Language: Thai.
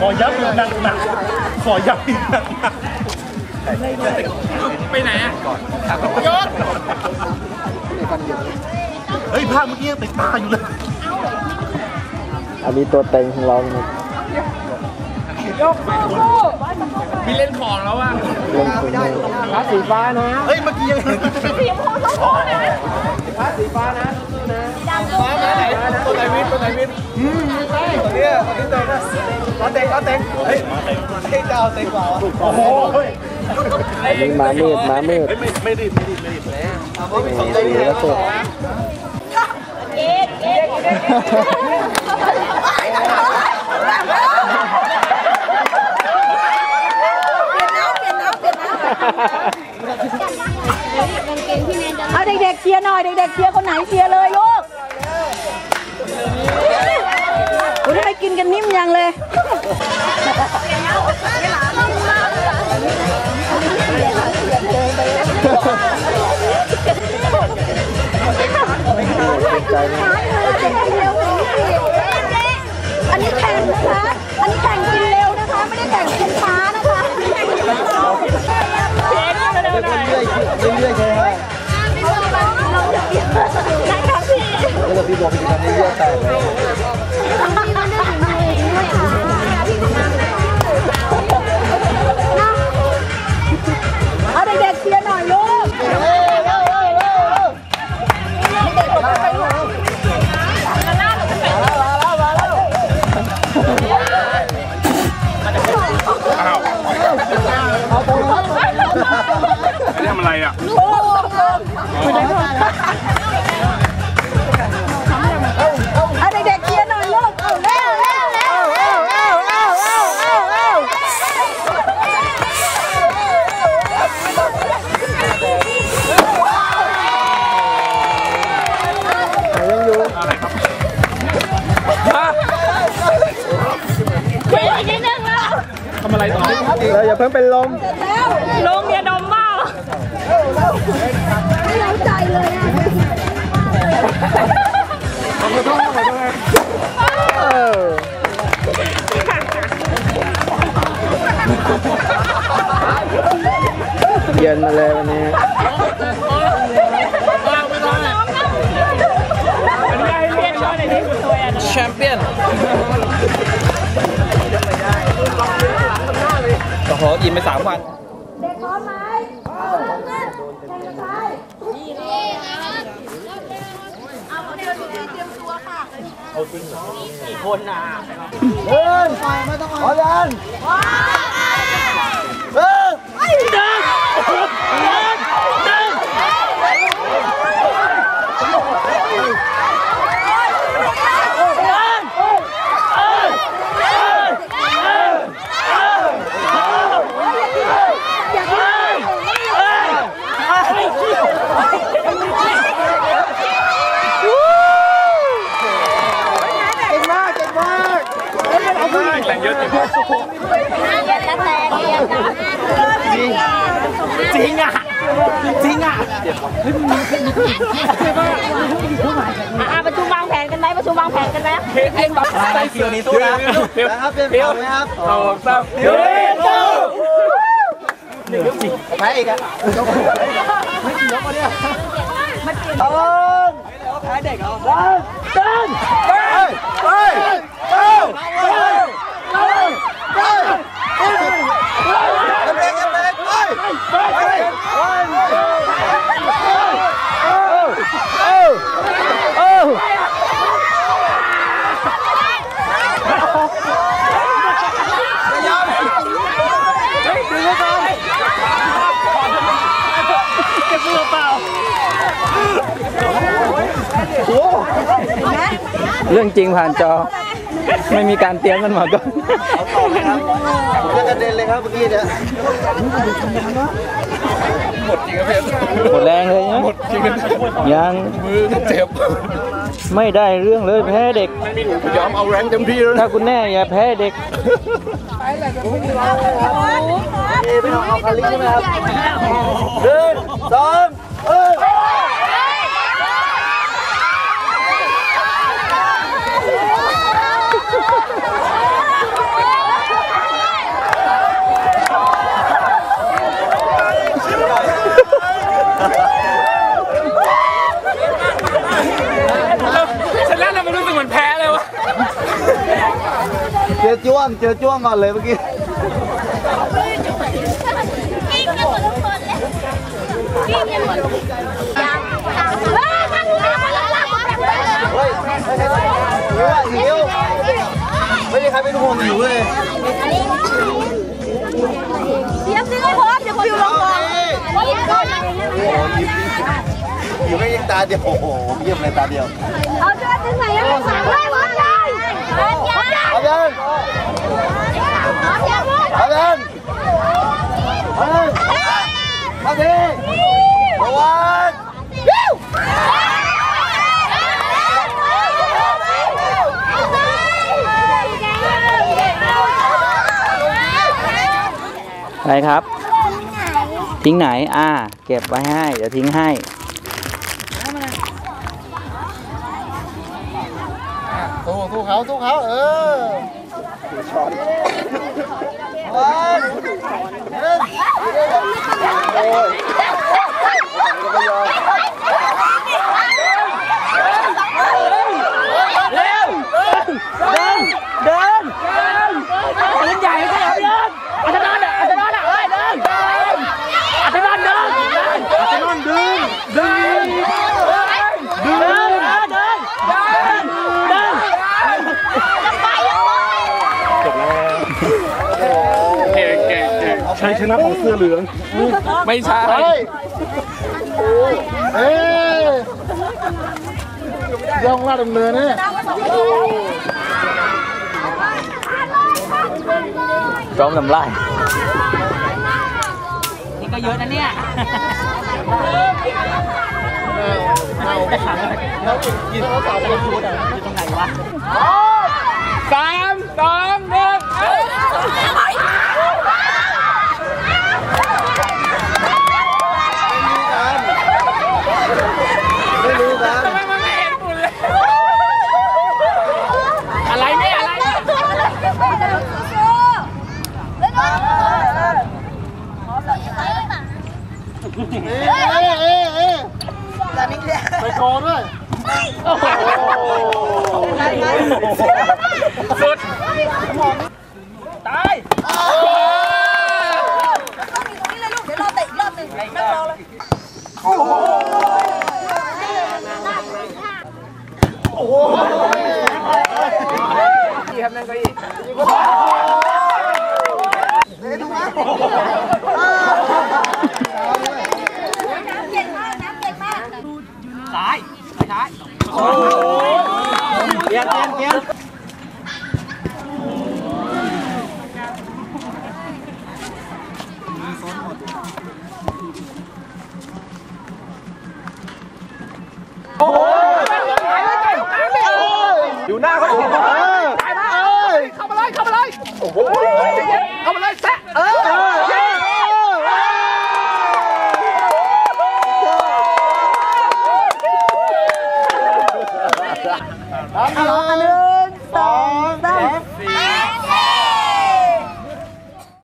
ขอย้ำอีกหนักหนักขอย้ำอีกหนักหนักไปไหนอะยศเฮ้ยภาพเมื่อกี้ยังติดตาอยู่เลยอันนี้ตัวเต็งของเราเนี่ยมีเล่นของแล้วอะเล่นคุณเนี่ยพาสีฟ้านะ เฮ้ยเมื่อกี้ยังเห็นพาสีฟ้านะสู้ๆนะ ตัวไหนวิทย์ตัวไหนวิทย์อืมตัวเนี้ยตัวนี้เต็งนะร้อนเต็งร้อนเต็งเฮ้ยเต็งจะเอาเต็งกว่าโอ้โหเฮ้ยอันนี้ม้ามืดม้ามืดเฮ้ยไม่ไม่รีบไม่รีบไม่รีบสีแล้วสุดเอาเด็กๆเชียร์หน่อยเด็กๆเชียร์คนไหนเชียร์เลยลูก ได้ไปกินกันนิ่มยังเลยใจนะอันนี้แข่งนะคะ อันนี้แข่งกินเร็วนะคะ ไม่ได้แข่งกินช้านะคะเรื่อยๆใช่ไหมใช่ค่ะพี่แล้วพี่บอกพี่ทำให้เลือดแต เรื่องอะไรอะเอาเด็กๆเชียร์หน่อยลูกเอาเร็วเร็วเร็วเร็วเร็วเร็วเร็วเร็วเร็วยังอยู่ทำอะไรต่อเราอย่าเพิ่งเป็นลมลงอย่าดมบ้า ไม่รู้ใจเลยอะเออเย็นมาเลยวันนี้แชมเปี้ยนโอ้โหอิ่มไปสามวัน เอาจริงเหรอกี่คนน่ะเดินไม่ต้องเอาเดิน จริงอะจริงอะอะประชุมวางแผนกันไหมประชุมวางแผนกันไหมเอ็งแบบใส่คิวนี้สู้นะนะครับเป็นเพียวนะครับสองสามเดี๋ยวแพ้อีกอะยกไม่กี่ยกมาเนี่ยตอนแพ้เด็กเหรอเดินเดินไปไปไปไปไปไปเด็กเด็กไปไปไปเออเออ เรื่องจริงผ่านจอ ไม่มีการเตรียมกันมาก่อนผมจะกระเด็นเลยครับเมื่อกี้เนี่ยหมดแรงเลยนะยังมือเจ็บไม่ได้เรื่องเลยแพ้เด็กยอมเอาแรงเต็มที่แล้วถ้าคุณแน่อย่าแพ้เด็กไม่ต้องเอาคาลิใช่ไหมครับหนึ่งสองเออเจอจ้วงเจอจ้วงก่อนเลยเมื่อกี้ กิ้งกันหมดทุกคนเลยกิ้งกันหมดยังเฮ้ยมันมาแล้วล่ะ เฮ้ยหิวอะหิวไม่มีใครเป็นห่วงหิวเลย เตรียมดึงให้พร้อมเดี๋ยวฟิวลงก่อนว่าอย่างก่อน หิวไม่ยิงตาเดียว โอ้ โหเยี่ยมเลยตาเดียวเอาเชือกดึงไหนให้มันสั่งเลยหมดเลยหมด ยังเอาเดินหมดยังหมดเอาเดินเอาเดินเอาดิระวังอะไรครับ ทิ้งไหน อ่า เก็บไว้ให้ เดี๋ยวทิ้งให้ สู้สู้เขาสู้เขาเออวันเดินโอ้ยไม่ยอม เดิน เดินปืนใหญ่ไม่ใช่เหรอเดินอัตนอนอะอัตนอนอะเอ้ยเดินอัตนอนเดินอัตนอนดึงดึงดึงเดินเดินเดินเดิน ใช้ชนะของเสื้อเหลืองไม่ใช่เฮ้ยเอ้ยย่องลาดดำเนินเนี่ยจอมน้ำลายนี่ก็เยอะนะเนี่ยกินข้าวสารเป็นชุดอะอยู่ตรงไหนวะสามสอง もう。เข้ามาเลยเข้ามาเลยโอ้โหเข้ามาเลยแซะเออ